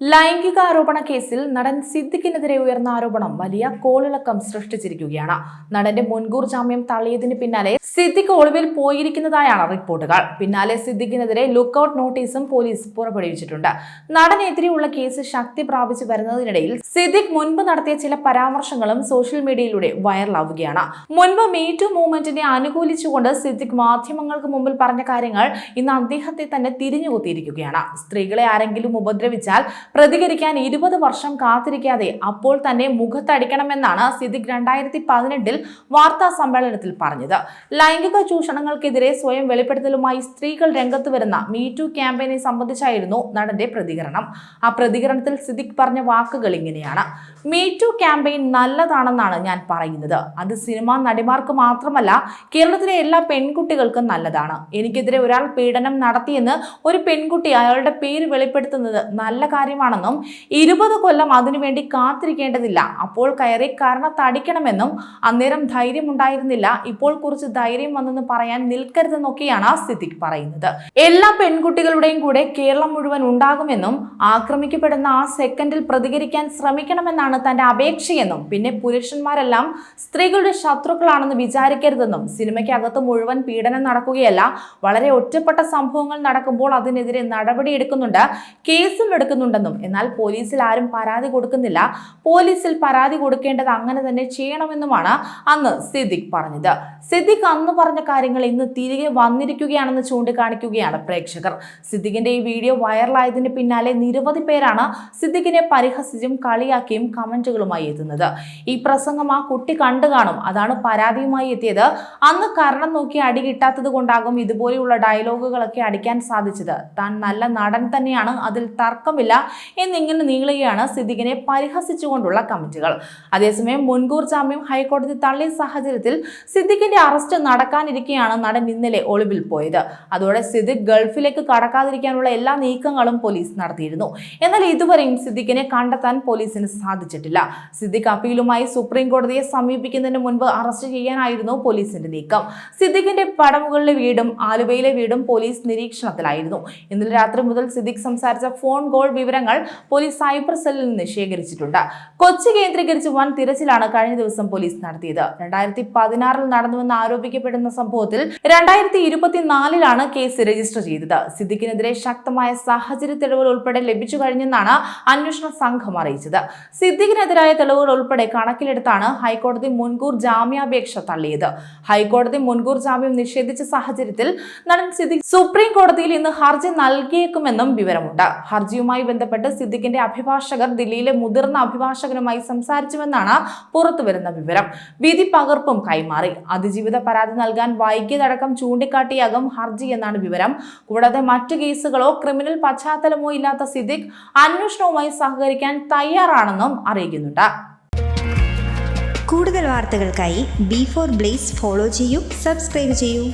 ലൈംഗിക ആരോപണ കേസിൽ നടൻ സിദ്ദിഖിനെതിരെ ഉയർന്ന ആരോപണം വലിയ കോളിളക്കം സൃഷ്ടിച്ചിരിക്കുകയാണ്. നടന്റെ മുൻകൂർ ജാമ്യം തള്ളിയതിന് പിന്നാലെ സിദ്ദിഖ് ഒളിവിൽ പോയിരിക്കുന്നതായാണ് റിപ്പോർട്ടുകൾ. പിന്നാലെ സിദ്ദിഖിനെതിരെ ലുക്കൌട്ട് നോട്ടീസും പോലീസ് പുറപ്പെടുവിച്ചിട്ടുണ്ട്. നടനെതിരെയുള്ള കേസ് ശക്തി പ്രാപിച്ചു വരുന്നതിനിടയിൽ സിദ്ദിഖ് മുൻപ് നടത്തിയ ചില പരാമർശങ്ങളും സോഷ്യൽ മീഡിയയിലൂടെ വൈറലാവുകയാണ്. മുൻപ് മീറ്റു മൂവ്മെന്റിനെ അനുകൂലിച്ചുകൊണ്ട് സിദ്ദിഖ് മാധ്യമങ്ങൾക്ക് മുമ്പിൽ പറഞ്ഞ കാര്യങ്ങൾ ഇന്ന് അദ്ദേഹത്തെ തന്നെ തിരിഞ്ഞുകൊത്തിയിരിക്കുകയാണ്. സ്ത്രീകളെ ആരെങ്കിലും ഉപദ്രവിച്ചാൽ പ്രതികരിക്കാൻ ഇരുപത് വർഷം കാത്തിരിക്കാതെ അപ്പോൾ തന്നെ മുഖത്തടിക്കണമെന്നാണ് സിദ്ദിഖ് രണ്ടായിരത്തി പതിനെട്ടിൽ വാർത്താ സമ്മേളനത്തിൽ പറഞ്ഞത്. ലൈംഗിക ചൂഷണങ്ങൾക്കെതിരെ സ്വയം വെളിപ്പെടുത്തലുമായി സ്ത്രീകൾ രംഗത്ത് വരുന്ന ടു ക്യാമ്പയിനെ സംബന്ധിച്ചായിരുന്നു നടന്റെ പ്രതികരണം. ആ പ്രതികരണത്തിൽ സിദ്ദിഖ് പറഞ്ഞ വാക്കുകൾ ഇങ്ങനെയാണ്. മീ മീറ്റു ക്യാമ്പയിൻ നല്ലതാണെന്നാണ് ഞാൻ പറയുന്നത്. അത് സിനിമാ നടിമാർക്ക് മാത്രമല്ല കേരളത്തിലെ എല്ലാ പെൺകുട്ടികൾക്കും നല്ലതാണ്. എനിക്കെതിരെ ഒരാൾ പീഡനം നടത്തിയെന്ന് ഒരു പെൺകുട്ടി അയാളുടെ പേര് വെളിപ്പെടുത്തുന്നത് നല്ല കാര്യമാണെന്നും ഇരുപത് കൊല്ലം അതിനുവേണ്ടി കാത്തിരിക്കേണ്ടതില്ല. അപ്പോൾ കയറി കാരണത്തടിക്കണമെന്നും അന്നേരം ധൈര്യമുണ്ടായിരുന്നില്ല. ഇപ്പോൾ കുറച്ച് ധൈര്യം വന്നെന്ന് പറയാൻ നിൽക്കരുതെന്നൊക്കെയാണ് സിദ്ദിഖ് പറയുന്നത്. എല്ലാ പെൺകുട്ടികളുടെയും കൂടെ കേരളം മുഴുവൻ ഉണ്ടാകുമെന്നും ആക്രമിക്കപ്പെടുന്ന ആ സെക്കൻഡിൽ പ്രതികരിക്കാൻ ശ്രമിക്കണമെന്നാണ് തന്റെ അപേക്ഷയെന്നും പിന്നെ പുരുഷന്മാരെല്ലാം സ്ത്രീകളുടെ ശത്രുക്കളാണെന്ന് വിചാരിക്കരുതെന്നും സിനിമയ്ക്കകത്ത് മുഴുവൻ പീഡനം നടക്കുകയല്ല. വളരെ ഒറ്റപ്പെട്ട സംഭവങ്ങൾ നടക്കുമ്പോൾ അതിനെതിരെ നടപടിയെടുക്കുന്നുണ്ട് കേസും എടുക്കുന്നുണ്ടെന്നും എന്നാൽ പോലീസിൽ ആരും പരാതി കൊടുക്കുന്നില്ല. പോലീസിൽ പരാതി കൊടുക്കേണ്ടത് അങ്ങനെ തന്നെ ചെയ്യണമെന്നുമാണ് അന്ന് സിദ്ദിഖ് പറഞ്ഞത്. സിദ്ദിഖ് അന്ന് പറഞ്ഞ കാര്യങ്ങൾ ഇന്ന് തിരികെ വന്നിരിക്കുകയാണെന്ന് ചൂണ്ടിക്കാണിക്കുകയാണ് പ്രേക്ഷകർ. സിദ്ദിഖിന്റെ ഈ വീഡിയോ വൈറലായതിന് പിന്നാലെ നിരവധി പേരാണ് സിദ്ദിഖിനെ പരിഹസിച്ചും കളിയാക്കിയും കമന്റുകളുമായി എത്തുന്നത്. ഈ പ്രസംഗം ആ കുട്ടി കണ്ടു കാണും. അതാണ് പരാതിയുമായി എത്തിയത്. അന്ന് കാരണം നോക്കി അടി കിട്ടാത്തത് കൊണ്ടാകും ഇതുപോലെയുള്ള ഡയലോഗുകളൊക്കെ അടിക്കാൻ സാധിച്ചത്. താൻ നല്ല നടൻ തന്നെയാണ്. അതിൽ തർക്കമില്ല. എന്നിങ്ങനെ നീളുകയാണ് സിദ്ദിഖിനെ പരിഹസിച്ചുകൊണ്ടുള്ള കമന്റുകൾ. അതേസമയം മുൻകൂർ ജാമ്യം ഹൈക്കോടതി തള്ളിയ സാഹചര്യത്തിൽ സിദ്ദിഖിന്റെ അറസ്റ്റ് നടക്കാനിരിക്കെയാണ് നടൻ ഇന്നലെ ഒളിവിൽ പോയത്. അതോടെ സിദ്ദിഖ് ഗൾഫിലേക്ക് കടക്കാതിരിക്കാനുള്ള എല്ലാ നീക്കങ്ങളും പോലീസ് നടത്തിയിരുന്നു. എന്നാൽ ഇതുവരെയും സിദ്ദിഖിനെ കണ്ടെത്താൻ പോലീസിന് സാധിച്ചിട്ടില്ല. സിദ്ദിഖ് അപ്പീലുമായി സുപ്രീം കോടതിയെ സമീപിക്കുന്നതിന് മുൻപ് അറസ്റ്റ് ചെയ്യാനായിരുന്നു പോലീസിന്റെ നീക്കം. സിദ്ദിഖിന്റെ പടവുകളിലെ വീടും ആലുവയിലെ വീടും പോലീസ് നിരീക്ഷണത്തിലായിരുന്നു. ഇന്നലെ രാത്രി മുതൽ സിദ്ദിഖ് സംസാരിച്ച ഫോൺ കോൾ വിവരങ്ങൾ പോലീസ് സൈബർ സെല്ലിൽ നിന്ന് ശേഖരിച്ചിട്ടുണ്ട്. കൊച്ചി കേന്ദ്രീകരിച്ച് വൻ തിരച്ചിലാണ് കഴിഞ്ഞ ദിവസം പോലീസ് നടത്തിയത്. രണ്ടായിരത്തി പതിനാറിൽ നടന്നുവെന്ന് ആരോപിക്കപ്പെടുന്ന സംഭവത്തിൽ രണ്ടായിരത്തി ഇരുപത്തിനാലിലാണ് കേസ് രജിസ്റ്റർ ചെയ്തത്. സിദ്ദിഖിനെതിരെ ശക്തമായ സാഹചര്യ തെളിവുകൾ ഉൾപ്പെടെ ലഭിച്ചു കഴിഞ്ഞെന്നാണ് അന്വേഷണ സംഘം അറിയിച്ചത്. സിദ്ദിഖിനെതിരായ തെളിവുകൾ ഉൾപ്പെടെ കണക്കിലെടുത്താണ് ഹൈക്കോടതി മുൻകൂർ ജാമ്യാപേക്ഷ തള്ളിയത്. ഹൈക്കോടതി മുൻകൂർ ജാമ്യം നിഷേധിച്ച സാഹചര്യത്തിൽ നടൻ സിദ്ദിഖ് സുപ്രീം കോടതിയിൽ ഇന്ന് ഹർജി നൽകിയേക്കുമെന്നും വിവരമുണ്ട്. ഹർജിയുമായി ബന്ധപ്പെട്ട് സിദ്ദിഖിന്റെ അഭിഭാഷകർ ദില്ലിയിലെ മുതിർന്ന അഭിഭാഷകനുമായി സംസാരിച്ചുവെന്നാണ് പുറത്തുവരുന്ന വിവരം. വിധി പകർപ്പും കൈമാറി. അതിജീവിത പരാതി നൽകാൻ വൈകിയതടക്കം ചൂണ്ടിക്കാട്ടിയാകും ഹർജി എന്നാണ് വിവരം. കൂടാതെ മറ്റു കേസുകളോ ക്രിമിനൽ പശ്ചാത്തലമോ ഇല്ലാത്ത സിദ്ദിഖ് അന്വേഷണവുമായി സഹകരിക്കാൻ തയ്യാറാണെന്നും അറിയിക്കുന്നുണ്ട്. കൂടുതൽ വാർത്തകൾക്കായി ബി ഫോർ ബ്ലേസ് ഫോളോ ചെയ്യൂ സബ്സ്ക്രൈബ് ചെയ്യൂ.